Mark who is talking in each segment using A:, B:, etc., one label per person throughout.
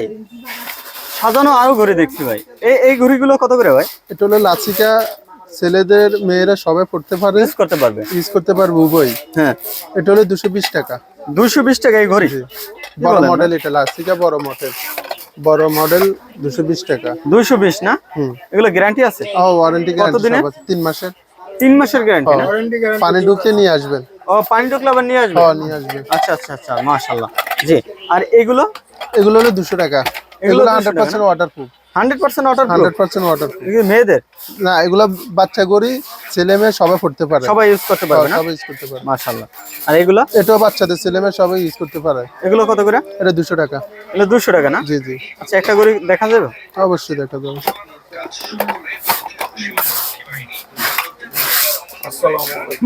A: ভাই? সাজানো আরও ঘড়ি দেখছি ভাই। এই এই ঘড়িগুলো কত করে ভাই?
B: এটা হলো লাচিকা ছেলেদের মেয়েরা সবাই পড়তে পারে।
A: ইউজ করতে পারবে।
B: ইউজ করতে পারবে উভয়
A: হ্যাঁ।
B: এটা হলো দুশো বিশ টাকা।
A: দুশো বিশ টাকা এই ঘড়ি?
B: বড় মডেল এটা লাচিকা বড় মডেল বড় মডেল দুশো বিশ টাকা।
A: দুইশো বিশ না?
B: হুম।
A: এগুলো গ্যারান্টি আছে?
B: ও ওয়ারেন্টি? গ্যারান্টি তিন মাসের।
A: তিন মাসের গ্যারান্টি না?
B: পানি ঢুকিয়ে নিয়ে আসবেন।
A: ও পানি ঢুকলে আবার নিয়ে আসবে?
B: হ্যাঁ নিয়ে আসবেন
A: আচ্ছা আচ্ছা আচ্ছা মাশাল্লাহ জি আর এগুলো?
B: এগুলো হলো দুশো টাকা।
A: এগুলো
B: এগুলো
A: 200
B: hundred percent waterproof
A: hundred percent order
B: hundred percent waterproof
A: মেয়েদের?
B: না এগুলো বাচ্চা গড়ি ছেলে মেয়ে সবাই পড়তে পারে।
A: সবাই ইউজ করতে পারবে না?
B: সবাই ইউজ করতে পারে।
A: মাশাল্লাহ আর এগুলো?
B: এটাও বাচ্চাদের ছেলে মেয়ে সবাই ইউজ করতে পারে।
A: এগুলো কত করে?
B: এটা দুশো টাকা।
A: এগুলো দুশো টাকা না?
B: জি জি।
A: আচ্ছা একটা করে দেখা যাবে?
B: অবশ্যই দেখা যাবে।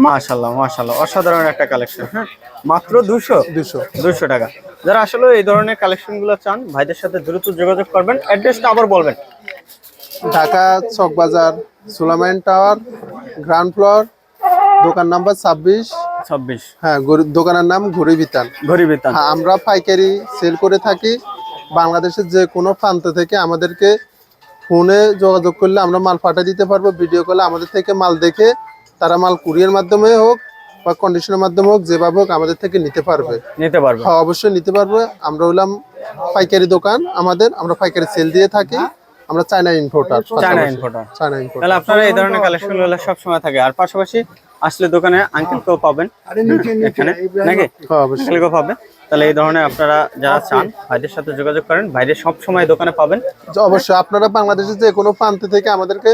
A: মাশাল্লাহ মাশাল্লাহ অসাধারণ একটা কালেকশন হ্যাঁ? মাত্র দুশো?
B: দুশো।
A: দুশো টাকা। যারা আসলে এই ধরনের কালেকশনগুলো চান ভাইদের সাথে দ্রুত যোগাযোগ করবেন। অ্যাড্রেসটা আবার বলবেন।
B: Dhaka Chawkbazar Sulaiman tower ground floor দোকান নাম্বার ছাব্বিশ।
A: ছাব্বিশ।
B: হ্যাঁ দোকানের নাম ঘড়ি বিতান
A: ঘড়ি বেতন
B: হ্যাঁ আমরা পাইকারি সেল করে থাকি। বাংলাদেশের যে কোনো প্রান্ত থেকে আমাদেরকে ফোনে যোগাযোগ করলে আমরা মাল পাঠিয়ে দিতে পারব ভিডিও কলে আমাদের থেকে মাল দেখে তারা মাল কুরিয়ার মাধ্যমে হোক বা কন্ডিশনের মাধ্যমে হোক যেভাবে হোক আমাদের থেকে নিতে পারবে।
A: নিতে পারবে।
B: হ্যাঁ অবশ্যই নিতে পারবে। আমরা হলাম পাইকারি দোকান। আমাদের আমরা পাইকারি সেল দিয়ে থাকি। আমরা China importer
A: China importer
B: China importer
A: তাহলে আপনারা এই ধরনের কালেকশন সব সময় থাকে। আর পাশাপাশি আসলে দোকানে আঙ্কেলকেও পাবেন। এখানে নাকি?
B: হ্যাঁ
A: আঙ্কেলকেও পাবেন। তাহলে এই ধরনের আপনারা যারা চান ভাইদের সাথে যোগাযোগ করেন ভাইরে সব সময় দোকানে পাবেন।
B: অবশ্যই আপনারা বাংলাদেশের যে কোনো প্রান্ত থেকে আমাদেরকে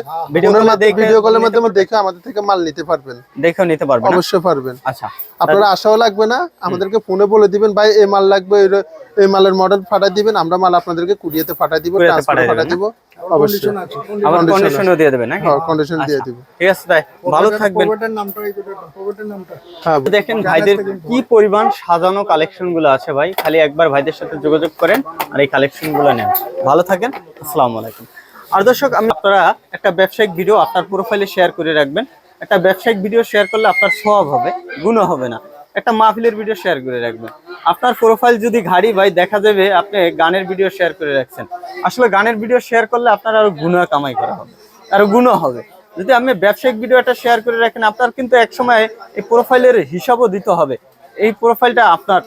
B: ভিডিও কলের মাধ্যমে দেখে আমাদের থেকে মাল নিতে পারবেন।
A: দেখেও নিতে পারবেন
B: অবশ্যই পারবেন।
A: আচ্ছা
B: আপনারা আশাও লাগবে না আমাদেরকে ফোনে বলে দিবেন ভাই এই মাল লাগবে এই- মালের মডেল পাঠিয়ে দিবেন আমরা মাল আপনাদেরকে কুরিয়াতে পাঠিয়ে দিব
A: পাঠিয়ে
B: দিব। অবশ্যই।
A: আবার
B: Condition
A: কন্ডিশনও দিয়ে দেবেন নাকি?
B: হ্যাঁ কন্ডিশন দিয়ে দিব।
A: ঠিক আছে তাই। ভালো থাকবেন।
B: হ্যাঁ
A: দেখেন ভাইদের কি পরিমাণ সাজানো কালেকশন আছে ভাই। খালি একবার ভাইদের সাথে যোগাযোগ করেন আর এই কালেকশনগুলো নেন। ভালো থাকেন আসসালামু আলাইকুম। আর দর্শক আমি আপনারা একটা ব্যবসায়িক ভিডিও আপনার প্রোফাইলে শেয়ার করে রাখবেন। একটা ব্যবসায়িক ভিডিও শেয়ার করলে আপনার সব হবে গুণ হবে না। একটা মাহফিলের ভিডিও শেয়ার করে রাখবেন। আপনার প্রোফাইল যদি ঘাড়ি ভাই, দেখা যাবে আপনি গানের ভিডিও শেয়ার করে রাখছেন। আসলে গানের ভিডিও শেয়ার করলে আপনার আরও গুণা কামাই করা হবে, আরও গুণ হবে। যদি আপনি ব্যবসায়িক ভিডিওটা শেয়ার করে রাখেন, আপনার কিন্তু এক সময় এই প্রোফাইলের হিসাবও দিতে হবে। এই প্রোফাইলটা আপনার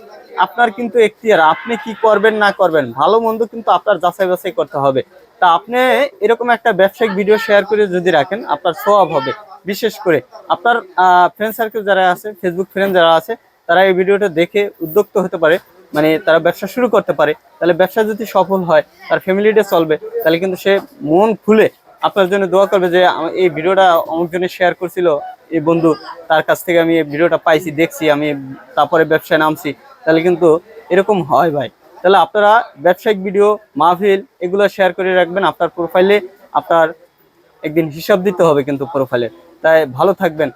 A: আপনার কিন্তু এখতিয়ার, আপনি কি করবেন, না করবেন, ভালো মন্দ কিন্তু আপনার যাচাই বাছাই করতে হবে। তা আপনি এরকম একটা ব্যবসায়িক ভিডিও শেয়ার করে যদি রাখেন, আপনার সব হবে। বিশেষ করে আপনার ফ্রেন্ড সার্কেল যারা আছে ফেসবুক ফ্রেন্ড যারা আছে, তারা এই ভিডিওটা দেখে উদ্যোক্ত হতে পারে। মানে তারা ব্যবসা শুরু করতে পারে। তাহলে ব্যবসা যদি সফল হয়, তার ফ্যামিলিটা চলবে, তাহলে কিন্তু সে মন খুলে আপনার জন্য দোয়া করবে যে এই ভিডিওটা অমুক জনে শেয়ার করছিল, এই বন্ধু, তার কাছ থেকে আমি এই ভিডিওটা পাইছি, দেখছি, আমি তারপরে ব্যবসায় নামছি। তাহলে কিন্তু এরকম হয় ভাই। তাহলে আপনারা ব্যবসায়িক ভিডিও, মাহফিল, এগুলো শেয়ার করে রাখবেন। আপনার প্রোফাইলে আপনার একদিন হিসাব দিতে হবে কিন্তু প্রোফাইলের তাই ভালো থাকবেন।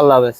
A: আল্লাহ হাফেজ।